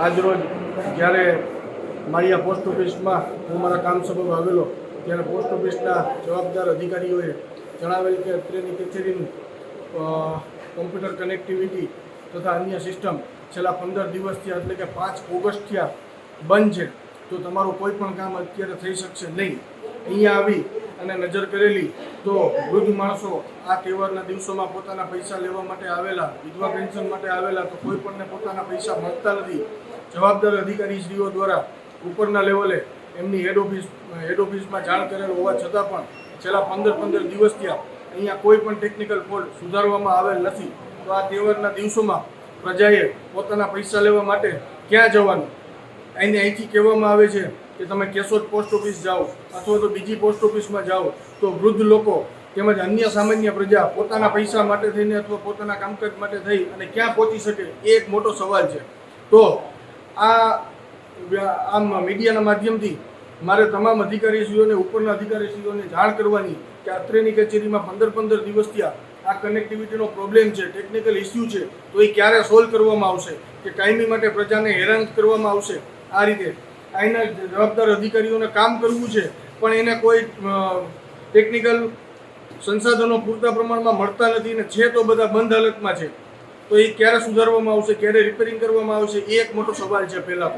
આજરોજ જ્યારે માળિયા પોસ્ટ ઓફિસમાં હું મારા કામ સબબ આવેલો, ત્યારે પોસ્ટ ઓફિસના જવાબદાર અધિકારીઓએ જણાવેલ કે અત્રેની કચેરીનું કોમ્પ્યુટર કનેક્ટિવિટી તથા અન્ય સિસ્ટમ છેલ્લા પંદર દિવસથી એટલે કે પાંચ ઓગસ્ટથી બંધ છે. તો તમારું કોઈ પણ કામ અત્યારે થઈ શકશે નહીં. અહીંયા આવી અને નજર કરેલી તો વૃદ્ધ માણસો આ તહેવારના દિવસોમાં પોતાના પૈસા લેવા માટે આવેલા, વિધવા પેન્શન માટે આવેલા તો કોઈ પણને પોતાના પૈસા મળતા નથી. જવાબદાર અધિકારીશ્રીઓ દ્વારા ઉપરના લેવલે એમની હેડ ઓફિસ હેડ ઓફિસમાં જાણ કરેલ હોવા છતાં પણ છેલ્લા પંદર પંદર દિવસથી અહીંયા કોઈ પણ ટેકનિકલ ફોલ્ટ સુધારવામાં આવેલ નથી. તો આ તહેવારના દિવસોમાં પ્રજાએ પોતાના પૈસા લેવા માટે ક્યાં જવાનું? અહીંને અહીંથી કહેવામાં આવે છે કે તમે કેશોદ પોસ્ટ ઓફિસ જાઓ અથવા તો બીજી પોસ્ટ ઓફિસમાં જાઓ તો વૃદ્ધ લોકો તેમજ અન્ય સામાન્ય પ્રજા પોતાના પૈસા માટે થઈને અથવા પોતાના કામકાજ માટે થઈ અને ક્યાં પહોંચી શકે એ એક મોટો સવાલ છે. તો આ આમ મીડિયાના માધ્યમથી મારે તમામ અધિકારીશ્રીઓને, ઉપરના અધિકારીશ્રીઓને જાણ કરવાની કે અત્રેની કચેરીમાં પંદર પંદર દિવસથી આ કનેક્ટિવિટીનો પ્રોબ્લેમ છે ટેકનિકલ ઇસ્યુ છે, તો એ ક્યારે સોલ્વ કરવામાં આવશે? કે ટાઈમિંગ માટે પ્રજાને હેરાન કરવામાં આવશે? આ રીતે. અહીંના જવાબદાર અધિકારીઓને કામ કરવું છે, પણ એને કોઈ ટેકનિકલ સંસાધનો પૂરતા પ્રમાણમાં મળતા નથી ને છે તો બધા બંધ હાલતમાં છે. તો એ ક્યારે સુધારવામાં આવશે, ક્યારે રિપેરિંગ કરવામાં આવશે, એ એક મોટો સવાલ છે પહેલાં